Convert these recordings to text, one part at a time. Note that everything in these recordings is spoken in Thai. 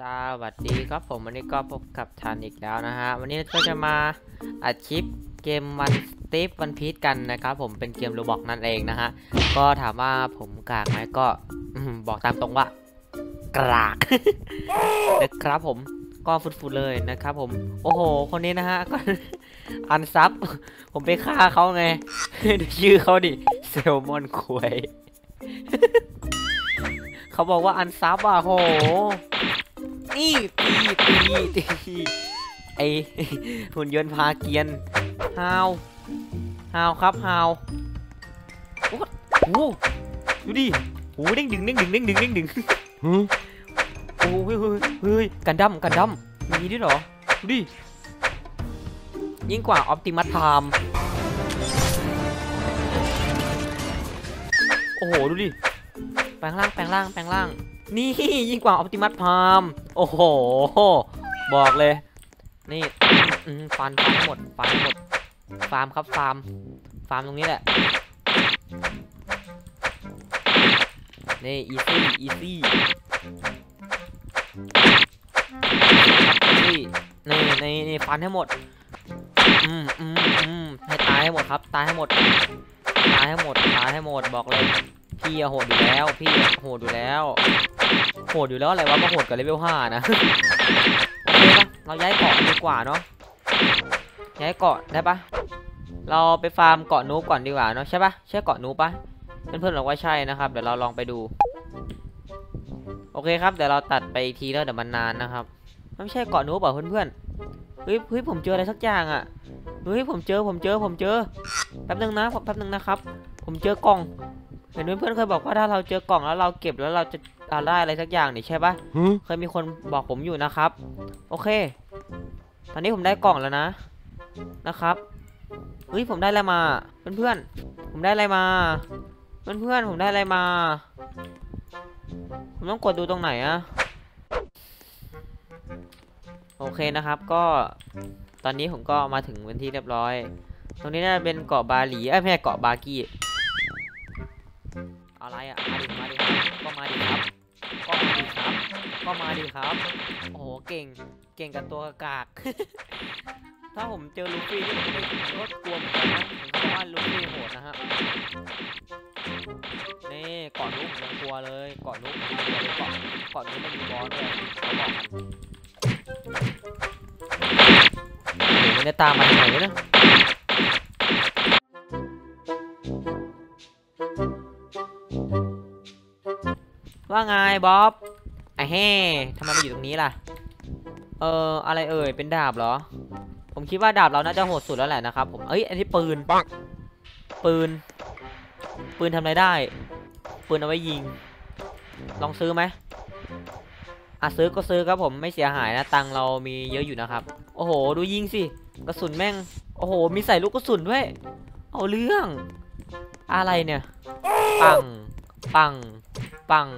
สวัสดีครับผมวันนี้ก็พบกับทันอีกแล้วนะฮะ วันนี้ก็จะมาอัดคลิปเกมวันสตีฟวันพีทกันนะครับผมเป็นเกมโรบอกนั่นเองนะฮะ ก็ถามว่าผมกากไหมก็บอกตามตรงว่ากรากนะครับผมก็ฟุดๆเลยนะครับผม โอ้โห คนนี้นะฮะก็อันซับ ผมไปฆ่าเขาไงดูชื่อเขาดิเซลมอนควยเขาบอกว่าอันซับอะโห ตีตีตีไอหุ่นยนต์พาเกียนฮาวฮาวครับฮาวโอ้โหดูดิโอ้เด้งดึงเด้งดึงเด้งดึงเด้งดึงโอ้เฮ้ยเฮ้ยเฮ้ยกันดั้มกันดั้มมีด้วยเหรอดูดิยิ่งกว่าออปติมัสไทม์โอ้โห ดูดิ แปลงร่าง แปลงร่าง แปลงร่าง นี่ยิ่งกว่าออปติมัสพามโอ้โห บอกเลย นี่ฟันฟันหมดฟันให้หมด ฟาร์มครับฟาร์ม ฟาร์มตรงนี้แหละ นี่อีซี่อีซี่นี่นี่นี่นี่ฟันให้หมด อืมอืมอืมให้ตายให้หมดครับ ตายให้หมด ตายให้หมด ตายให้หมด บอกเลย พี่โหดอยู่แล้วพี่โหดอยู่แล้วโหดอยู่แล้วอะไรวะมาโหดกับเลเวลห้านะโอเคปะเราย้ายเกาะดีกว่าเนาะย้ายเกาะได้ปะเราไปฟาร์มเกาะนูบก่อนดีกว่าเนาะใช่ปะใช่เกาะนูบปะเพื่อนๆบอกว่าใช่นะครับ เดี๋ยวเราลองไปดู โอเคครับเดี๋ยวเราตัดไปทีแล้วเดี๋ยวมันนานนะครับไม่ใช่เกาะนูบเปล่าเพื่อนๆเฮ้ยเฮ้ยผมเจออะไรสักอย่างอะเฮ้ยผมเจอผมเจอผมเจอแป๊บนึงนะแป๊บนึงนะครับ ผมเจอกล่อง เห็นเพื่อนๆเคยบอกว่าถ้าเราเจอกล่องแล้วเราเก็บแล้วเราจะได้อะไรสักอย่างนี่ใช่ปะเคยมีคนบอกผมอยู่นะครับ โอเค ตอนนี้ผมได้กล่องแล้วนะนะครับเฮ้ยผมได้อะไรมา เพื่อนๆผมได้อะไรมา เพื่อนๆผมได้อะไรมา ผมต้องกดดูตรงไหนอะโอเคนะครับก็ตอนนี้ผมก็มาถึงเป็นที่เรียบร้อย ตรงนี้น่าจะเป็นเกาะบาหลีเอ้ยไม่ใช่เกาะบากี้ อะไรอะมาดิมาดิครับ ก็มาดิครับ ก็มาดิครับ ก็มาดิครับ โอ้โห เก่ง เก่งกับตัวกาก ถ้าผมเจอลูฟี่นี่ผมไม่ก็กลัวเหมือนกันนะผมคิดว่าลูฟี่โหดนะฮะ นี่เกาะนุ๊กผมยังกลัวเลยเกาะนุ๊กมยังกลัวเลยเกาะเกาะนุ๊กมันมีบอสด้วยเขาบอกกันเดี๋ยวมันจะตามมาทางไหนวะ ว่าไงบ๊อบไอ้แห่ทำไมมาอยู่ตรงนี้ล่ะ เอออะไรเอ่ย เป็นดาบเหรอ ผมคิดว่าดาบเราน่าจะโหดสุดแล้วแหละนะครับผม เอ้ย อันนี้ปืนปังปืน ปืนทำอะไรได้ ปืนเอาไว้ยิง ลองซื้อไหมอะซื้อก็ซื้อครับผมไม่เสียหายนะตังค์เรามีเยอะอยู่นะครับ โอ้โห ดูยิงสิกระสุนแม่ง โอ้โห มีใส่ลูกกระสุนด้วย เอาเรื่อง อะไรเนี่ย ปัง ปัง ปัง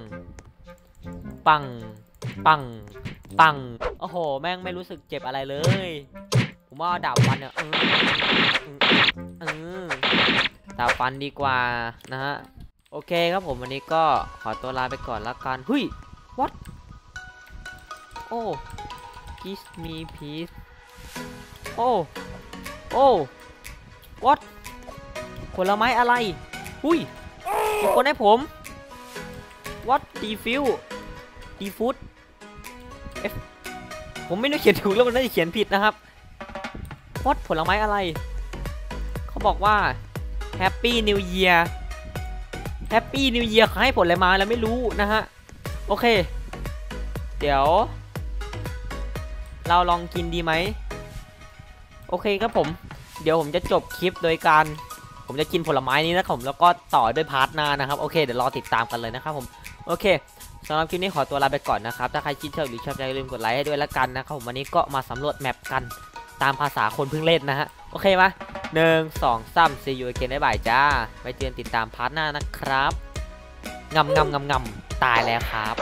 ปัง ปัง ปัง โอ้โห แม่งไม่รู้สึกเจ็บอะไรเลย ผมว่าดาบฟันเนี่ยเออเออดาบฟันดีกว่านะฮะ โอเคครับผมวันนี้ก็ขอตัวลาไปก่อนละกันเฮ้ย what โอ้ kiss me please โอ้ โอ้ what ผลไม้อะไร หุ้ย คนให้ผม what defuse defood F ผมไม่รู้เขียนถูกแล้วมันน่าจะเขียนผิดนะครับ what ผลไม้อะไร เขาบอกว่า Happy New Year Happy New Year เขาให้ผลอะไรมาแล้วไม่รู้นะฮะ โอเค เดี๋ยว เราลองกินดีไหม โอเคครับผม เดี๋ยวผมจะจบคลิปโดยการ ผมจะกินผลไม้นี้นะครับผมแล้วก็ต่อด้วยพาร์ทหน้านะครับโอเคเดี๋ยวรอติดตามกันเลยนะครับผมโอเคสำหรับคลิปนี้ขอตัวลาไปก่อนนะครับถ้าใครชื่นชอบหรือชอบใจอย่าลืมกดไลค์ให้ด้วยละกันนะครับผมวันนี้ก็มาสำรวจแมปกันตามภาษาคนเพิ่งเล่นนะฮะโอเคไหมหนึ่งสองสาม see you again บ๊ายบายจ้าไว้เจอกันติดตามพาร์ทหน้านะครับงำงำงำงำตายแล้วครับ